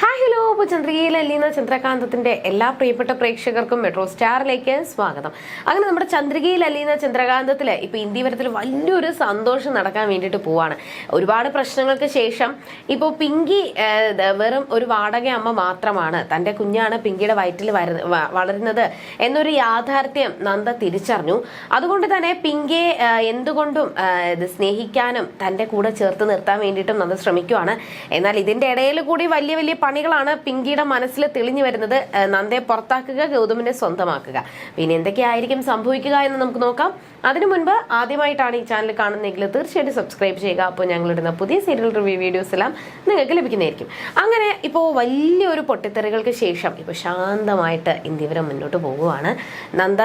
Hi hello അപ്പോൾ ചന്ദ്രികയിൽ അലീന ചന്ദ്രകാന്തത്തിന്റെ എല്ലാ പ്രിയപ്പെട്ട പ്രേക്ഷകർക്കും മെട്രോ സ്റ്റാറിലേക്ക് സ്വാഗതം. അങ്ങനെ നമ്മുടെ ചന്ദ്രികയിൽ അല്ലീന ചന്ദ്രകാന്തത്തിൽ ഇപ്പൊ ഇന്ത്യവരത്തിൽ വലിയൊരു സന്തോഷം നടക്കാൻ വേണ്ടിയിട്ട് പോവാണ്. ഒരുപാട് പ്രശ്നങ്ങൾക്ക് ശേഷം ഇപ്പോൾ പിങ്കി വെറും ഒരു വാടക അമ്മ മാത്രമാണ്. തന്റെ കുഞ്ഞാണ് പിങ്കിയുടെ വയറ്റിൽ വളരുന്നത് എന്നൊരു യാഥാർത്ഥ്യം നന്ദ തിരിച്ചറിഞ്ഞു. അതുകൊണ്ട് തന്നെ പിങ്കിയെ എന്തുകൊണ്ടും സ്നേഹിക്കാനും തന്റെ കൂടെ ചേർത്ത് നിർത്താൻ വേണ്ടിയിട്ടും നന്ദ ശ്രമിക്കുവാണ്. എന്നാൽ ഇതിന്റെ ഇടയിൽ കൂടി വലിയ വലിയ പണികളാണ് പിങ്കിയുടെ മനസ്സിൽ തെളിഞ്ഞു വരുന്നത്. നന്ദയെ പുറത്താക്കുക ഗൗതമിനെ സ്വന്തമാക്കുക. പിന്നെ എന്തൊക്കെയായിരിക്കും സംഭവിക്കുക എന്ന് നമുക്ക് നോക്കാം. അതിനു മുൻപ് ആദ്യമായിട്ടാണ് ഈ ചാനൽ കാണുന്നതെങ്കിൽ തീർച്ചയായിട്ടും സബ്സ്ക്രൈബ് ചെയ്യുക. അപ്പോൾ ഞങ്ങളിടുന്ന പുതിയ സീരിയൽ റിവ്യൂ വീഡിയോസ് എല്ലാം നിങ്ങൾക്ക് ലഭിക്കുന്നതായിരിക്കും. അങ്ങനെ ഇപ്പോൾ വലിയൊരു പൊട്ടിത്തെറികൾക്ക് ശേഷം ഇപ്പോൾ ശാന്തമായിട്ട് ഇന്ത്യവരം മുന്നോട്ട് പോവുകയാണ്. നന്ദ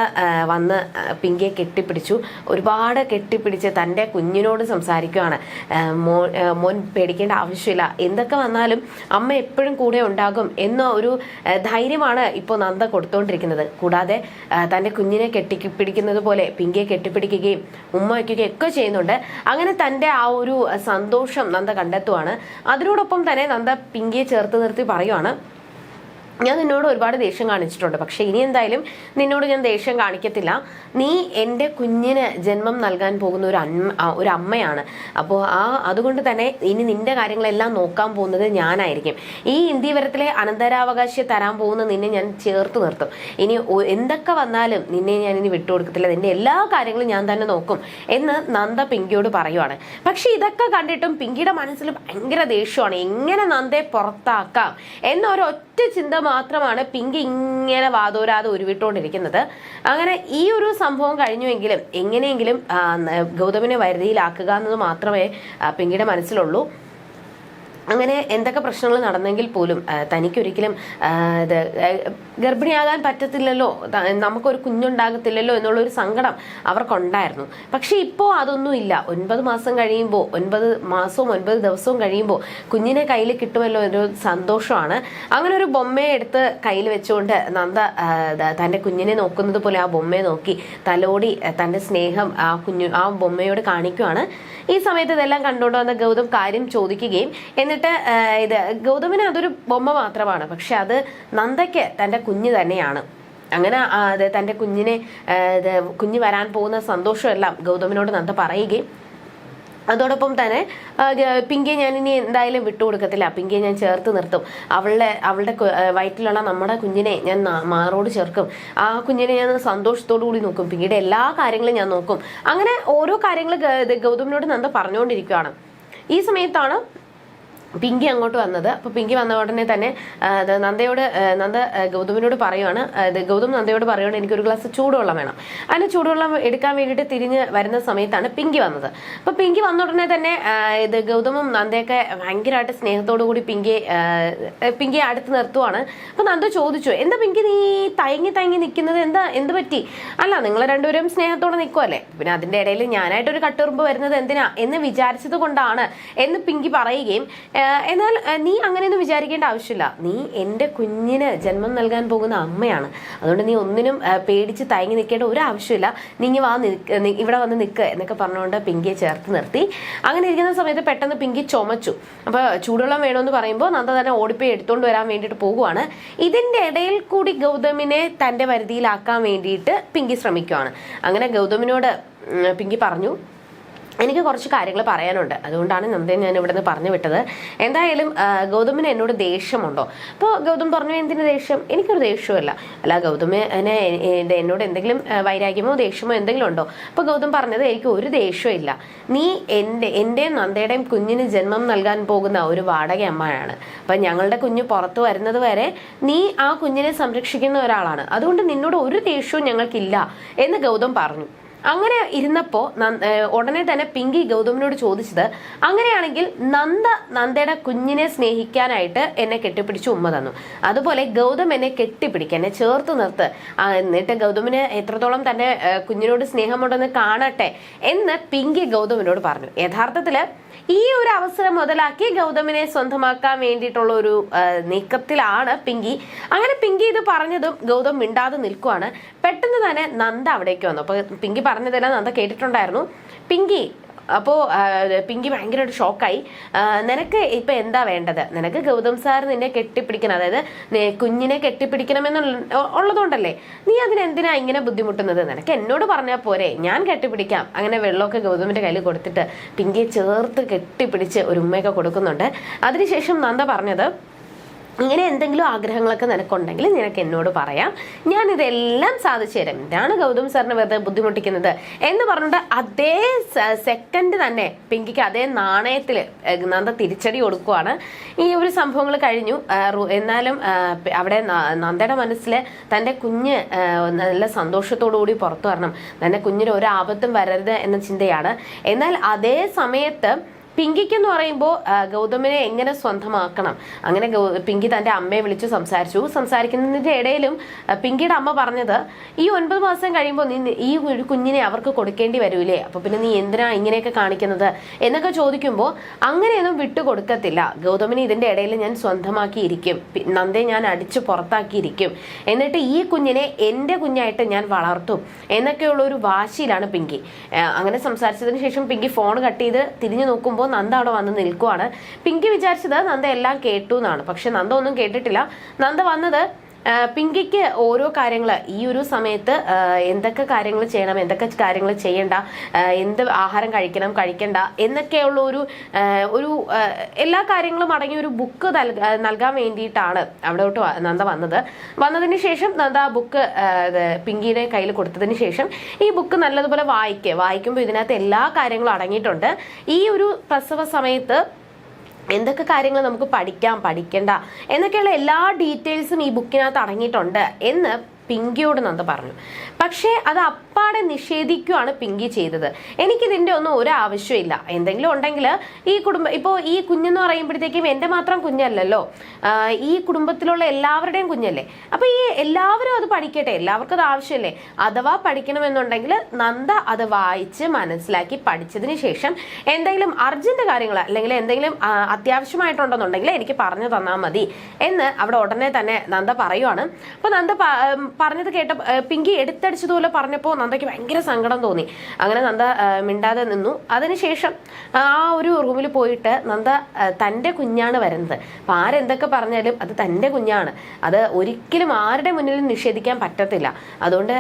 വന്ന് പിങ്കിയെ കെട്ടിപ്പിടിച്ചു. ഒരുപാട് കെട്ടിപ്പിടിച്ച് തന്റെ കുഞ്ഞിനോട് സംസാരിക്കുകയാണ്. മോൻ പേടിക്കേണ്ട ആവശ്യമില്ല. എന്തൊക്കെ വന്നാലും അമ്മ എപ്പോഴും കൂടെ ഉണ്ടാകും എന്ന ഒരു ധൈര്യമാണ് ഇപ്പോൾ നന്ദ കൊടുത്തുകൊണ്ടിരിക്കുന്നത് കൂടാതെ തന്റെ കുഞ്ഞിനെ കെട്ടിപ്പിടിക്കുന്നത് പോലെ പിങ്കിയെ കെട്ടിപ്പിടിക്കുകയും ഉമ്മ വയ്ക്കുകയും ഒക്കെ ചെയ്യുന്നുണ്ട്. അങ്ങനെ തന്റെ ആ ഒരു സന്തോഷം നന്ദ കണ്ടെത്തുവാണ്. അതിനോടൊപ്പം തന്നെ നന്ദ പിങ്കിയെ ചേർത്ത് നിർത്തി പറയുവാണ്. ഞാൻ നിന്നോട് ഒരുപാട് ദേഷ്യം കാണിച്ചിട്ടുണ്ട്. പക്ഷെ ഇനി എന്തായാലും നിന്നോട് ഞാൻ ദേഷ്യം കാണിക്കത്തില്ല. നീ എന്റെ കുഞ്ഞിന് ജന്മം നൽകാൻ പോകുന്ന ഒരു അമ്മ ഒരു അമ്മയാണ്. അപ്പോൾ ആ അതുകൊണ്ട് തന്നെ ഇനി നിന്റെ കാര്യങ്ങളെല്ലാം നോക്കാൻ പോകുന്നത് ഞാനായിരിക്കും. ഈ ഇന്ത്യവരത്തിലെ അനന്തരാവകാശി തരാൻ പോകുന്ന നിന്നെ ഞാൻ ചേർത്ത് നിർത്തും. ഇനി എന്തൊക്കെ വന്നാലും നിന്നെ ഞാൻ ഇനി വിട്ടുകൊടുക്കത്തില്ല. നിന്റെ എല്ലാ കാര്യങ്ങളും ഞാൻ തന്നെ നോക്കും എന്ന് നന്ദ പിങ്കിയോട് പറയുവാണ്. പക്ഷെ ഇതൊക്കെ കണ്ടിട്ടും പിങ്കിയുടെ മനസ്സിൽ ഭയങ്കര ദേഷ്യമാണ്. എങ്ങനെ നന്ദയെ പുറത്താക്കാം എന്നൊരു ഒറ്റ ചിന്ത മാത്രമാണ് പിങ്ക് ഇങ്ങനെ വാതോരാതെ ഉരുവിട്ടുകൊണ്ടിരിക്കുന്നത് അങ്ങനെ ഈ ഒരു സംഭവം കഴിഞ്ഞുവെങ്കിലും എങ്ങനെയെങ്കിലും ഗൗതമിനെ വരുതിയിലാക്കുക എന്നത് മാത്രമേ പിങ്കിയുടെ മനസ്സിലുള്ളൂ. അങ്ങനെ എന്തൊക്കെ പ്രശ്നങ്ങൾ നടന്നെങ്കിൽ പോലും തനിക്കൊരിക്കലും ഇത് ഗർഭിണിയാകാൻ പറ്റത്തില്ലല്ലോ നമുക്കൊരു കുഞ്ഞുണ്ടാകത്തില്ലല്ലോ എന്നുള്ളൊരു സങ്കടം അവർക്കുണ്ടായിരുന്നു. പക്ഷെ ഇപ്പോൾ അതൊന്നും ഇല്ല ഒൻപത് മാസം കഴിയുമ്പോൾ ഒൻപത് മാസവും ഒൻപത് ദിവസവും കഴിയുമ്പോൾ കുഞ്ഞിനെ കയ്യിൽ കിട്ടുമല്ലോ എന്നൊരു സന്തോഷമാണ്. അങ്ങനെ ഒരു ബൊമ്മയെ എടുത്ത് കയ്യിൽ വെച്ചുകൊണ്ട് നന്ദ തന്റെ കുഞ്ഞിനെ നോക്കുന്നത് പോലെ ആ ബൊമ്മയെ നോക്കി തലോടി തന്റെ സ്നേഹം ആ കുഞ്ഞു ആ ബൊമ്മയോട് കാണിക്കുവാണ്. ഈ സമയത്ത് ഇതെല്ലാം കണ്ടുകൊണ്ട് വന്ന ഗൗതം കാര്യം ചോദിക്കുകയും എന്നിട്ട് ഇത് ഗൗതമിന് അതൊരു ബൊമ്മ മാത്രമാണ്. പക്ഷെ അത് നന്ദയ്ക്ക് തന്റെ കുഞ്ഞ് തന്നെയാണ്. അങ്ങനെ അത് തന്റെ കുഞ്ഞിനെ കുഞ്ഞ് വരാൻ പോകുന്ന സന്തോഷമെല്ലാം ഗൗതമിനോട് നന്ദ പറയുകയും അതോടൊപ്പം തന്നെ പിങ്കിയെ ഞാൻ ഇനി എന്തായാലും വിട്ടു വിട്ടുകൊടുക്കത്തില്ല. പിങ്കിയെ ഞാൻ ചേർത്ത് നിർത്തും. അവളുടെ അവളുടെ വയറ്റിലുള്ള നമ്മുടെ കുഞ്ഞിനെ ഞാൻ മാറോട് ചേർക്കും. ആ കുഞ്ഞിനെ ഞാൻ സന്തോഷത്തോടു കൂടി നോക്കും. പിങ്കിയുടെ എല്ലാ കാര്യങ്ങളും ഞാൻ നോക്കും. അങ്ങനെ ഓരോ കാര്യങ്ങൾ ഗൗതമിനോട് നന്ദ പറഞ്ഞുകൊണ്ടിരിക്കുകയാണ് ഈ സമയത്താണ് പിങ്കി അങ്ങോട്ട് വന്നത്. അപ്പൊ പിങ്കി വന്ന ഉടനെ തന്നെ നന്ദയോട് നന്ദ ഗൗതമിനോട് പറയുവാണ് ഗൗതം നന്ദയോട് പറയുവാണ് എനിക്കൊരു ഗ്ലാസ് ചൂടുവെള്ളം വേണം. അതിന് ചൂടുവെള്ളം എടുക്കാൻ വേണ്ടിയിട്ട് തിരിഞ്ഞ് വരുന്ന സമയത്താണ് പിങ്കി വന്നത്. അപ്പൊ പിങ്കി വന്ന ഉടനെ തന്നെ ഇത് ഗൗതമും നന്ദയൊക്കെ ഭയങ്കരമായിട്ട് സ്നേഹത്തോടു കൂടി പിങ്കി പിങ്കി പിങ്കിയെ അടുത്ത് നിർത്തുവാണ്. അപ്പൊ നന്ദ ചോദിച്ചു എന്താ പിങ്കി നീ തയങ്ങി തയങ്ങി നിൽക്കുന്നത് എന്താ എന്ത് പറ്റി? അല്ല നിങ്ങൾ രണ്ടുപേരും സ്നേഹത്തോടെ നിൽക്കുമല്ലേ പിന്നെ അതിന്റെ ഇടയിൽ ഞാനായിട്ടൊരു കട്ടുറുമ്പ് വരുന്നത് എന്തിനാ? എന്ന് വിചാരിച്ചത് കൊണ്ടാണ് എന്ന് പിങ്കി പറയുകയും എന്നാൽ നീ അങ്ങനെയൊന്നും വിചാരിക്കേണ്ട ആവശ്യമില്ല. നീ എന്റെ കുഞ്ഞിന് ജന്മം നൽകാൻ പോകുന്ന അമ്മയാണ്. അതുകൊണ്ട് നീ ഒന്നിനും പേടിച്ച് തയങ്ങി നിൽക്കേണ്ട ഒരു ആവശ്യമില്ല. നീ ഇങ്ങ് വാ ഇവിടെ വന്ന് നിൽക്ക് എന്നൊക്കെ പറഞ്ഞുകൊണ്ട് പിങ്കിയെ ചേർത്ത് നിർത്തി. അങ്ങനെ ഇരിക്കുന്ന സമയത്ത് പെട്ടെന്ന് പിങ്കി ചുമച്ചു. അപ്പോൾ ചൂടുവെള്ളം വേണമെന്ന് പറയുമ്പോൾ നന്ദ തന്നെ ഓടിപ്പോയി എടുത്തുകൊണ്ട് വരാൻ വേണ്ടിയിട്ട് പോകുവാണ്. ഇതിന്റെ ഇടയിൽ കൂടി ഗൗതമിനെ തന്റെ വരുതിയിലാക്കാൻ വേണ്ടിയിട്ട് പിങ്കി ശ്രമിക്കുവാണ്. അങ്ങനെ ഗൗതമിനോട് പിങ്കി പറഞ്ഞു എനിക്ക് കുറച്ച് കാര്യങ്ങൾ പറയാനുണ്ട്. അതുകൊണ്ടാണ് നന്ദയെ ഞാൻ ഇവിടെ നിന്ന് പറഞ്ഞു വിട്ടത്. എന്തായാലും ഗൗതമിന് എന്നോട് ദേഷ്യമുണ്ടോ? അപ്പോൾ ഗൗതം പറഞ്ഞു എന്തിന് ദേഷ്യം? എനിക്കൊരു ദേഷ്യമല്ല. അല്ല ഗൗതമിന് എന്നോട് എന്തെങ്കിലും വൈരാഗ്യമോ ദേഷ്യമോ എന്തെങ്കിലും ഉണ്ടോ? അപ്പോൾ ഗൗതം പറഞ്ഞത് എനിക്ക് ഒരു ദേഷ്യമില്ല നീ എന്റെ എന്റെയും നന്ദയുടെയും കുഞ്ഞിന് ജന്മം നൽകാൻ പോകുന്ന ഒരു വാടക അമ്മയാണ്. അപ്പം ഞങ്ങളുടെ കുഞ്ഞ് പുറത്ത് വരുന്നത് വരെ നീ ആ കുഞ്ഞിനെ സംരക്ഷിക്കുന്ന ഒരാളാണ്. അതുകൊണ്ട് നിന്നോട് ഒരു ദേഷ്യവും ഞങ്ങൾക്കില്ല എന്ന് ഗൗതം പറഞ്ഞു. അങ്ങനെ ഇരുന്നപ്പോ നന്ദ- ഉടനെ തന്നെ പിങ്കി ഗൗതമിനോട് ചോദിച്ചത് അങ്ങനെയാണെങ്കിൽ നന്ദ നന്ദയുടെ കുഞ്ഞിനെ സ്നേഹിക്കാനായിട്ട് എന്നെ കെട്ടിപ്പിടിച്ച് ഉമ്മ തന്നു. അതുപോലെ ഗൗതം എന്നെ കെട്ടിപ്പിടിക്കുക എന്നെ ചേർത്ത് നിർത്ത്. എന്നിട്ട് ഗൗതമിന് എത്രത്തോളം തന്നെ കുഞ്ഞിനോട് സ്നേഹമുണ്ടെന്ന് കാണട്ടെ എന്ന് പിങ്കി ഗൗതമിനോട് പറഞ്ഞു. യഥാർത്ഥത്തിൽ ഈ ഒരു അവസരം മുതലാക്കി ഗൗതമിനെ സ്വന്തമാക്കാൻ വേണ്ടിയിട്ടുള്ള ഒരു നീക്കത്തിലാണ് പിങ്കി. അങ്ങനെ പിങ്കി ഇത് പറഞ്ഞതും ഗൗതം മിണ്ടാതെ നിൽക്കുവാണ്. പെട്ടെന്ന് തന്നെ നന്ദ അവിടേക്ക് വന്നു. അപ്പൊ പിങ്കി പറഞ്ഞതെല്ലാം നന്ദ കേട്ടിട്ടുണ്ടായിരുന്നു. പിങ്കി അപ്പോൾ പിങ്കി ഭയങ്കരമായിട്ട് ഷോക്കായി. നിനക്ക് ഇപ്പൊ എന്താ വേണ്ടത്? നിനക്ക് ഗൗതം സാർ നിന്നെ കെട്ടിപ്പിടിക്കണം. അതായത് കുഞ്ഞിനെ കെട്ടിപ്പിടിക്കണമെന്ന് ഉള്ളതുകൊണ്ടല്ലേ? നീ അതിനെന്തിനാ ഇങ്ങനെ ബുദ്ധിമുട്ടുന്നത്? നിനക്ക് എന്നോട് പറഞ്ഞാൽ പോരെ. ഞാൻ കെട്ടിപ്പിടിക്കാം. അങ്ങനെ വെള്ളമൊക്കെ ഗൗതമിന്റെ കയ്യിൽ കൊടുത്തിട്ട് പിങ്കിയെ ചേർത്ത് കെട്ടിപ്പിടിച്ച് ഒരു ഉമ്മയൊക്കെ കൊടുക്കുന്നുണ്ട്. അതിനുശേഷം നന്ദ പറഞ്ഞത് ഇങ്ങനെ എന്തെങ്കിലും ആഗ്രഹങ്ങളൊക്കെ നിനക്കുണ്ടെങ്കിൽ നിനക്ക് എന്നോട് പറയാം. ഞാൻ ഇതെല്ലാം സാധിച്ചു തരാം. ഇതാണ് ഗൗതം സാറിനെ വെറുതെ ബുദ്ധിമുട്ടിക്കുന്നത്. എന്ന് പറഞ്ഞിട്ട് അതേ സെക്കൻഡ് തന്നെ പിങ്കിക്ക് അതേ നാണയത്തിൽ നന്ദ തിരിച്ചടി കൊടുക്കുവാണ്. ഈ ഒരു സംഭവങ്ങൾ കഴിഞ്ഞു. എന്നാലും അവിടെ നന്ദയുടെ മനസ്സിൽ തന്റെ കുഞ്ഞ് നല്ല സന്തോഷത്തോടു കൂടി പുറത്തു വരണം. തന്റെ കുഞ്ഞിന് ഒരു ആപത്തും വരരുത് എന്ന ചിന്തയാണ്. എന്നാൽ അതേ സമയത്ത് പിങ്കിക്ക് എന്ന് പറയുമ്പോൾ ഗൗതമിനെ എങ്ങനെ സ്വന്തമാക്കണം? അങ്ങനെ പിങ്കി തന്റെ അമ്മയെ വിളിച്ചു സംസാരിച്ചു. സംസാരിക്കുന്നതിന്റെ ഇടയിലും പിങ്കിയുടെ അമ്മ പറഞ്ഞത് ഈ ഒൻപത് മാസം കഴിയുമ്പോൾ നീ ഈ ഒരു കുഞ്ഞിനെ അവർക്ക് കൊടുക്കേണ്ടി വരൂലേ? അപ്പൊ പിന്നെ നീ എന്തിനാ ഇങ്ങനെയൊക്കെ കാണിക്കുന്നത്? എന്നൊക്കെ ചോദിക്കുമ്പോൾ അങ്ങനെയൊന്നും വിട്ടുകൊടുക്കത്തില്ല ഗൗതമിനെ ഇതിന്റെ ഇടയിൽ ഞാൻ സ്വന്തമാക്കിയിരിക്കും. നന്ദി ഞാൻ അടിച്ച് പുറത്താക്കിയിരിക്കും. എന്നിട്ട് ഈ കുഞ്ഞിനെ എന്റെ കുഞ്ഞായിട്ട് ഞാൻ വളർത്തും. എന്നൊക്കെയുള്ള ഒരു വാശിയിലാണ് പിങ്കി. അങ്ങനെ സംസാരിച്ചതിന് ശേഷം പിങ്കി ഫോൺ കട്ട് ചെയ്ത് തിരിഞ്ഞു നോക്കുമ്പോൾ നന്ദ അവിടെ വന്ന് നിൽക്കുവാണ്. പിങ്കി വിചാരിച്ചത് നന്ദ എല്ലാം കേട്ടു എന്നാണ്. പക്ഷെ നന്ദ ഒന്നും കേട്ടിട്ടില്ല. നന്ദ വന്നത് പിങ്കിക്ക് ഓരോ കാര്യങ്ങൾ ഈ ഒരു സമയത്ത് എന്തൊക്കെ കാര്യങ്ങൾ ചെയ്യണം എന്തൊക്കെ കാര്യങ്ങൾ ചെയ്യണ്ട എന്ത് ആഹാരം കഴിക്കണം കഴിക്കണ്ട എന്നൊക്കെയുള്ള ഒരു ഒരു എല്ലാ കാര്യങ്ങളും അടങ്ങിയ ഒരു ബുക്ക് നൽകാൻ വേണ്ടിയിട്ടാണ് അവിടോട്ട് നന്ദ വന്നത്. വന്നതിന് ശേഷം നന്ദ ആ ബുക്ക് പിങ്കിയുടെ കയ്യിൽ കൊടുത്തതിന് ശേഷം ഈ ബുക്ക് നല്ലതുപോലെ വായിക്കുക വായിക്കുമ്പോൾ ഇതിനകത്ത് എല്ലാ കാര്യങ്ങളും അടങ്ങിയിട്ടുണ്ട്. ഈ ഒരു പ്രസവ സമയത്ത് എന്തൊക്കെ കാര്യങ്ങൾ നമുക്ക് പഠിക്കാം പഠിക്കണ്ട എന്നൊക്കെയുള്ള എല്ലാ ഡീറ്റെയിൽസും ഈ ബുക്കിനകത്ത് അടങ്ങിയിട്ടുണ്ട് എന്ന് പിങ്കിയോട് നന്ദ പറഞ്ഞു. പക്ഷേ അത് അപ്പാടെ നിഷേധിക്കുകയാണ് പിങ്കി ചെയ്തത്. എനിക്കിതിന്റെ ഒന്നും ഒരു ആവശ്യമില്ല. എന്തെങ്കിലും ഉണ്ടെങ്കിൽ ഈ കുടുംബ ഇപ്പോൾ ഈ കുഞ്ഞെന്ന് പറയുമ്പോഴത്തേക്കും എന്റെ മാത്രം കുഞ്ഞല്ലല്ലോ. ഈ കുടുംബത്തിലുള്ള എല്ലാവരുടെയും കുഞ്ഞല്ലേ. അപ്പോൾ ഈ എല്ലാവരും അത് പഠിക്കട്ടെ. എല്ലാവർക്കും അത് ആവശ്യമല്ലേ അഥവാ പഠിക്കണമെന്നുണ്ടെങ്കിൽ നന്ദ അത് വായിച്ച് മനസ്സിലാക്കി പഠിച്ചതിന് ശേഷം എന്തെങ്കിലും അർജന്റ് കാര്യങ്ങൾ അല്ലെങ്കിൽ എന്തെങ്കിലും അത്യാവശ്യമായിട്ടുണ്ടെന്നുണ്ടെങ്കിൽ എനിക്ക് പറഞ്ഞു തന്നാൽ മതി എന്ന് അവിടെ ഉടനെ തന്നെ നന്ദ പറയുവാണ്. അപ്പോൾ നന്ദ പറഞ്ഞത് കേട്ട പിങ്കി എടുത്തടിച്ചതുപോലെ പറഞ്ഞപ്പോൾ നന്ദയ്ക്ക് ഭയങ്കര സങ്കടം തോന്നി. അങ്ങനെ നന്ദ മിണ്ടാതെ നിന്നു. അതിനുശേഷം ആ ഒരു റൂമിൽ പോയിട്ട് നന്ദ തന്റെ കുഞ്ഞാണ് വരുന്നത്. അപ്പം ആരെന്തൊക്കെ പറഞ്ഞാലും അത് തന്റെ കുഞ്ഞാണ്. അത് ഒരിക്കലും ആരുടെ മുന്നിലും നിഷേധിക്കാൻ പറ്റത്തില്ല. അതുകൊണ്ട്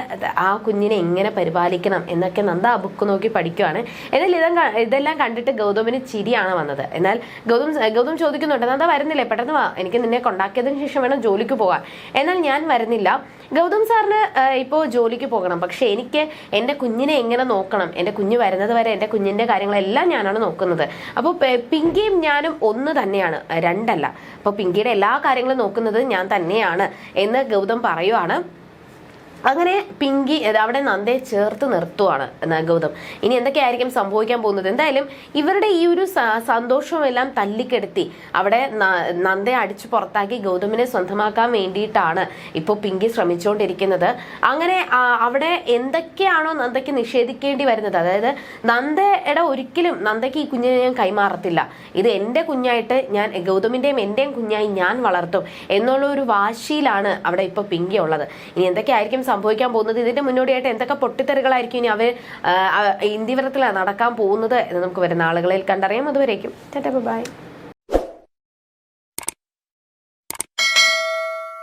ആ കുഞ്ഞിനെ എങ്ങനെ പരിപാലിക്കണം എന്നൊക്കെ നന്ദ ആ ബുക്ക് നോക്കി പഠിക്കുവാണ്. എന്നാൽ ഇതം ഇതെല്ലാം കണ്ടിട്ട് ഗൗതമിന് ചിരിയാണ് വന്നത്. എന്നാൽ ഗൗതം ഗൗതം ചോദിക്കുന്നുണ്ട് നന്ദ വരുന്നില്ലേ? പെട്ടെന്ന് വാ. എനിക്ക് നിന്നെ കൊണ്ടാക്കിയതിന് ശേഷം വേണം ജോലിക്ക് പോകാൻ. എന്നാൽ ഞാൻ വരുന്നില്ല. ഗൗതം സാറിന് ഇപ്പോൾ ജോലിക്ക് പോകണം. പക്ഷേ എനിക്ക് എന്റെ കുഞ്ഞിനെ എങ്ങനെ നോക്കണം? എന്റെ കുഞ്ഞ് വരുന്നത് വരെ എന്റെ കുഞ്ഞിന്റെ കാര്യങ്ങളെല്ലാം ഞാനാണ് നോക്കുന്നത്. അപ്പോൾ പിങ്കിയും ഞാനും ഒന്ന് തന്നെയാണ്. രണ്ടല്ല. അപ്പോൾ പിങ്കിയുടെ എല്ലാ കാര്യങ്ങളും നോക്കുന്നത് ഞാൻ തന്നെയാണ് എന്ന് ഗൗതം പറയുവാണ്. അങ്ങനെ പിങ്കി അവിടെ നന്ദയെ ചേർത്ത് നിർത്തുവാണ് ഗൗതം. ഇനി എന്തൊക്കെയായിരിക്കും സംഭവിക്കാൻ പോകുന്നത്? എന്തായാലും ഇവരുടെ ഈ ഒരു സന്തോഷമെല്ലാം എല്ലാം തല്ലിക്കെടുത്തി അവിടെ നന്ദയെ അടിച്ചു പുറത്താക്കി ഗൗതമിനെ സ്വന്തമാക്കാൻ വേണ്ടിയിട്ടാണ് ഇപ്പോൾ പിങ്കി ശ്രമിച്ചുകൊണ്ടിരിക്കുന്നത്. അങ്ങനെ അവിടെ എന്തൊക്കെയാണോ നന്ദയ്ക്ക് നിഷേധിക്കേണ്ടി വരുന്നത്? അതായത് നന്ദയുടെ ഒരിക്കലും നന്ദയ്ക്ക് ഈ കുഞ്ഞിനെ ഞാൻ കൈമാറത്തില്ല. ഇത് എന്റെ കുഞ്ഞായിട്ട് ഞാൻ ഗൗതമിന്റെയും എന്റെയും കുഞ്ഞായി ഞാൻ വളർത്തും എന്നുള്ള ഒരു വാശിയിലാണ് അവിടെ ഇപ്പോൾ പിങ്കി ഉള്ളത് ഇനി എന്തൊക്കെയായിരിക്കും സംഭവിക്കാൻ പോകുന്നത്? ഇതിന്റെ മുന്നോടിയായിട്ട് എന്തൊക്കെ പൊട്ടിത്തെറികളായിരിക്കും ഇനി അവർ ഇന്ത്യവരത്തിൽ നടക്കാൻ പോകുന്നത് എന്ന് നമുക്ക് വരുന്ന ആളുകളിൽ കണ്ടറിയാം. അതുവരേക്കും. ബൈ.